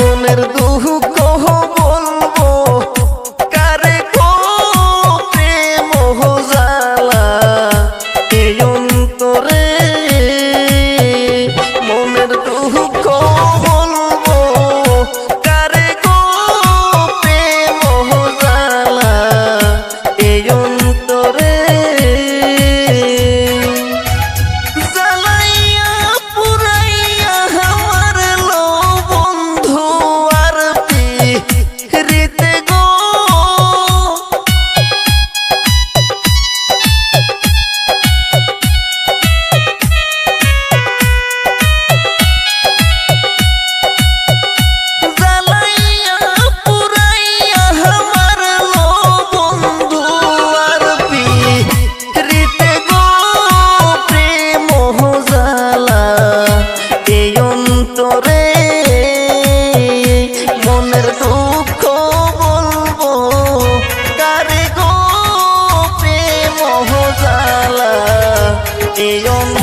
মনের দুঃখ এই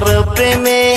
তোমার প্রেমে